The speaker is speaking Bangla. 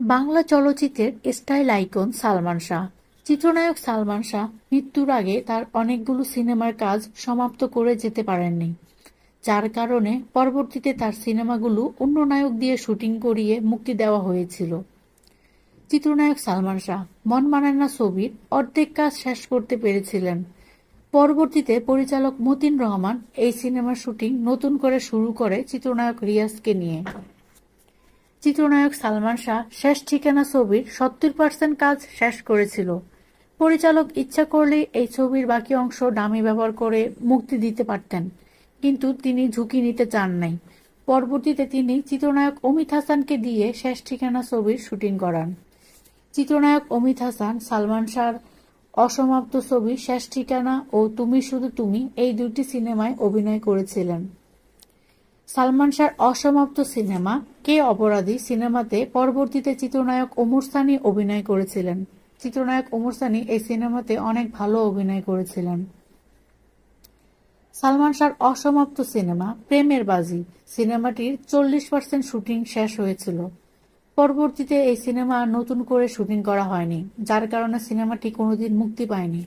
বাংলা চলচ্চিত্রের স্টাইল আইকন সালমান শাহ। চিত্রনায়ক সালমান শাহ মৃত্যুর আগে তার অনেকগুলো সিনেমার কাজ সমাপ্ত করে যেতে পারেননি, যার কারণে পরবর্তীতে তার সিনেমাগুলো অন্য নায়ক দিয়ে শুটিং করিয়ে মুক্তি দেওয়া হয়েছিল। চিত্রনায়ক সালমান শাহ মন মানেন না ছবির অর্ধেক কাজ শেষ করতে পেরেছিলেন। পরবর্তীতে পরিচালক মতিন রহমান এই সিনেমার শুটিং নতুন করে শুরু করে চিত্রনায়ক রিয়াজকে নিয়ে। চিত্রনায়ক সালমান শাহ শেষ ঠিকানা ছবির সত্তর পার্সেন্ট কাজ শেষ করেছিল। পরিচালক ইচ্ছা করলেই এই ছবির বাকি অংশ ডামি ব্যবহার করে মুক্তি দিতে পারতেন, কিন্তু তিনি ঝুঁকি নিতে চান নাই। পরবর্তীতে তিনি চিত্রনায়ক অমিত হাসানকে দিয়ে শেষ ঠিকানা ছবির শুটিং করান। চিত্রনায়ক অমিত হাসান, সালমান শাহর অসমাপ্ত ছবি শেষ ঠিকানা ও তুমি শুধু তুমি এই দুটি সিনেমায় অভিনয় করেছিলেন। সালমান শাহর অসমাপ্ত সিনেমা, কে অপরাধী সিনেমাতে পরবর্তীতে চিত্রনায়ক ওমর সানি অভিনয় করেছিলেন। চিত্রনায়ক ওমর সানি এই সিনেমাতে অনেক ভালো অভিনয় করেছিলেন। সালমান শাহর অসমাপ্ত সিনেমা, প্রেমের বাজি, সিনেমাটির চল্লিশ পার্সেন্ট শুটিং শেষ হয়েছিল। পরবর্তীতে এই সিনেমা নতুন করে শুটিং করা হয়নি, যার কারণে সিনেমাটি কোনোদিন মুক্তি পায়নি।